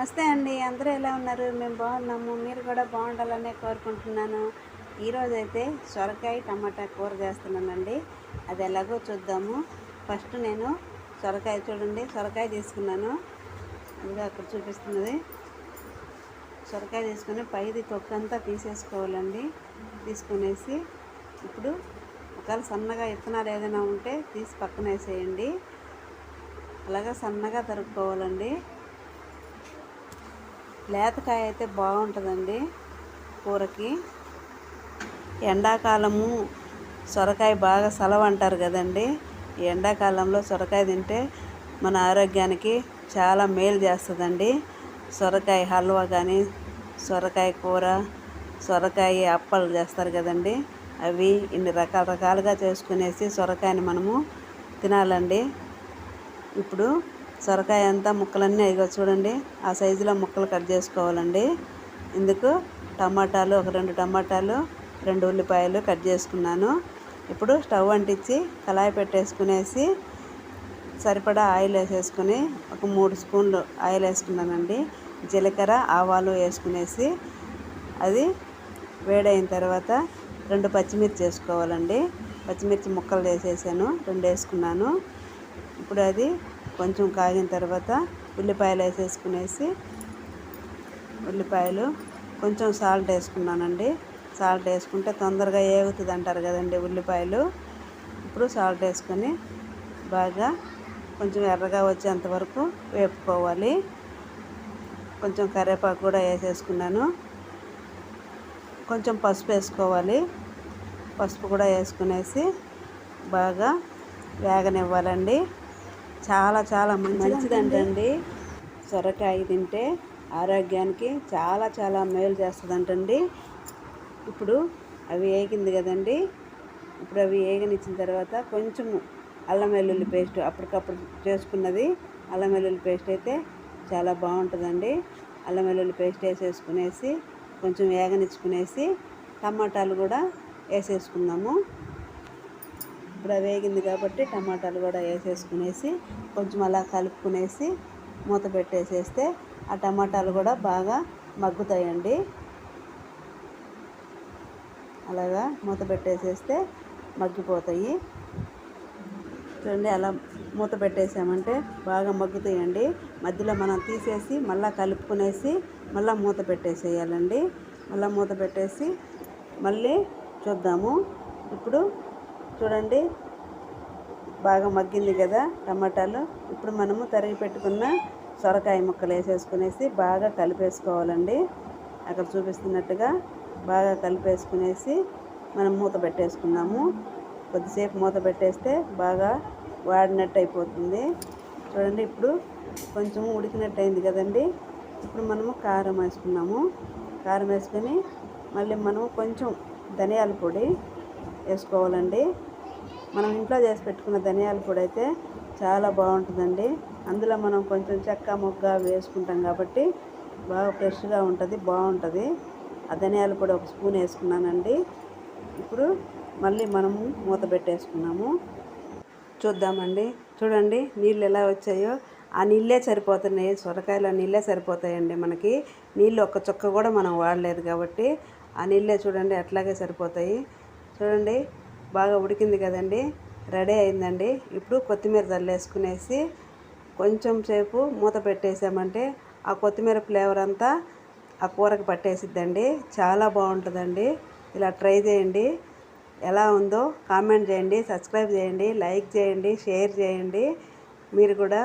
నమస్తే అండి. అందరూ ఎలా ఉన్నారు? మేము బాగున్నాము. మీరు కూడా బాగుండాలనే కోరుకుంటున్నాను. ఈరోజు అయితే సొరకాయ టమాటా కూర చేస్తున్నానండి. అది ఎలాగో చూద్దాము. ఫస్ట్ నేను సొరకాయ చూడండి. సొరకాయ తీసుకున్నాను. అదిగా అక్కడ చూపిస్తున్నది. సొరకాయ తీసుకొని పైది తొక్కంతా తీసేసుకోవాలండి. తీసుకునేసి ఇప్పుడు ఒకవేళ సన్నగా విత్తనాలు ఏదైనా ఉంటే తీసి పక్కన వేసేయండి అలాగా సన్నగా తరుక్కోవాలండి. లేతకాయ అయితే బాగుంటుందండి కూరకి. ఎండాకాలము సొరకాయ బాగా సలవ అంటారు కదండి. ఈ ఎండాకాలంలో సొరకాయ తింటే మన ఆరోగ్యానికి చాలా మేలు చేస్తుందండి. సొరకాయ హల్వా కానీ సొరకాయ కూర సొరకాయ అప్పలు చేస్తారు కదండి. అవి ఇన్ని రకాల రకాలుగా చేసుకునేసి సొరకాయని మనము తినాలండి. ఇప్పుడు సొరకాయ అంతా ముక్కలన్నీ అయిగో చూడండి. ఆ సైజులో ముక్కలు కట్ చేసుకోవాలండి. ఇందుకు టమాటాలు ఒక రెండు టమాటాలు రెండు ఉల్లిపాయలు కట్ చేసుకున్నాను. ఇప్పుడు స్టవ్ అంటించి కళాయి పెట్టేసుకునేసి సరిపడా ఆయిల్ వేసేసుకుని ఒక మూడు స్పూన్లు ఆయిల్ వేసుకున్నానండి. జీలకర్ర ఆవాలు వేసుకునేసి అది వేడైన తర్వాత రెండు పచ్చిమిర్చి వేసుకోవాలండి. పచ్చిమిర్చి ముక్కలు వేసేసాను రెండు వేసుకున్నాను. ఇప్పుడు అది కొంచెం కాగిన తర్వాత ఉల్లిపాయలు వేసేసుకునేసి ఉల్లిపాయలు కొంచెం సాల్ట్ వేసుకున్నానండి. సాల్ట్ వేసుకుంటే తొందరగా ఏగుతుంది అంటారు కదండి ఉల్లిపాయలు. ఇప్పుడు సాల్ట్ వేసుకొని బాగా కొంచెం ఎర్రగా వచ్చేంత వరకు వేపుకోవాలి. కొంచెం కరివేపాకు కూడా వేసేసుకున్నాను. కొంచెం పసుపు వేసుకోవాలి. పసుపు కూడా వేసుకునేసి బాగా వేగనివ్వాలండి. చాలా చాలా మంచిదంటండి. సొరకాయ తింటే ఆరోగ్యానికి చాలా చాలా మేలు చేస్తుందంటండి. ఇప్పుడు అవి వేగింది కదండి. ఇప్పుడు అవి వేగనిచ్చిన తర్వాత కొంచెం అల్లం వెల్లుల్లి పేస్ట్ అప్పటికప్పుడు చేసుకున్నది. అల్లం వెల్లుల్లి పేస్ట్ అయితే చాలా బాగుంటుందండి. అల్లం వెల్లుల్లి పేస్ట్ వేసేసుకునేసి కొంచెం వేగనిచ్చుకునేసి టమాటాలు కూడా వేసేసుకుందాము. ఇప్పుడు వేగింది కాబట్టి టమాటాలు కూడా వేసేసుకునేసి కొంచెం అలా కలుపుకునేసి మూత పెట్టేసేస్తే ఆ టమాటాలు కూడా బాగా మగ్గుతాయండి. అలాగా మూత పెట్టేసేస్తే మగ్గిపోతాయి. చూడండి అలా మూత పెట్టేసామంటే బాగా మగ్గుతాయండి. మధ్యలో మనం తీసేసి మళ్ళీ కలుపుకునేసి మళ్ళీ మూత పెట్టేసేయాలండి. మళ్ళీ మూత పెట్టేసి మళ్ళీ చూద్దాము. ఇప్పుడు చూడండి. బాగా మగ్గింది కదా టమాటాలు. ఇప్పుడు మనము తరిగి పెట్టుకున్న సొరకాయ ముక్కలు వేసేసుకునేసి బాగా కలిపేసుకోవాలండి. అక్కడ చూపిస్తున్నట్టుగా బాగా కలిపేసుకునేసి మనం మూత పెట్టేసుకున్నాము. కొద్దిసేపు మూత పెట్టేస్తే బాగా వాడినట్టు అయిపోతుంది. చూడండి ఇప్పుడు కొంచెం ఉడికినట్టు అయింది కదండి. ఇప్పుడు మనము కారం వేసుకున్నాము. కారం వేసుకొని మళ్ళీ మనము కొంచెం ధనియాల పొడి వేసుకోవాలండి. మనం ఇంట్లో చేసి పెట్టుకున్న ధనియాల పొడి అయితే చాలా బాగుంటుందండి. అందులో మనం కొంచెం చెక్క మొగ్గ వేసుకుంటాం కాబట్టి బాగా ఫ్రెష్గా ఉంటుంది బాగుంటుంది. ఆ ధనియాల పొడి ఒక స్పూన్ వేసుకున్నానండి. ఇప్పుడు మళ్ళీ మనము మూత పెట్టేసుకున్నాము. చూద్దామండి. చూడండి నీళ్ళు ఎలా వచ్చాయో. ఆ నీళ్ళే సరిపోతున్నాయి. సొరకాయలో నీళ్ళే సరిపోతాయండి మనకి. నీళ్ళు ఒక్క చుక్క కూడా మనం వాడలేదు కాబట్టి ఆ నీళ్ళే చూడండి అట్లాగే సరిపోతాయి. చూడండి బాగా ఉడికింది కదండి రెడీ అయిందండి. ఇప్పుడు కొత్తిమీర చల్లేసుకునేసి కొంచెం సేపు మూత పెట్టేసామంటే ఆ కొత్తిమీర ఫ్లేవర్ అంతా ఆ కూరకి పట్టేసిద్దండి. చాలా బాగుంటుందండి. ఇలా ట్రై చేయండి. ఎలా ఉందో కామెంట్ చేయండి సబ్స్క్రైబ్ చేయండి లైక్ చేయండి షేర్ చేయండి. మీరు కూడా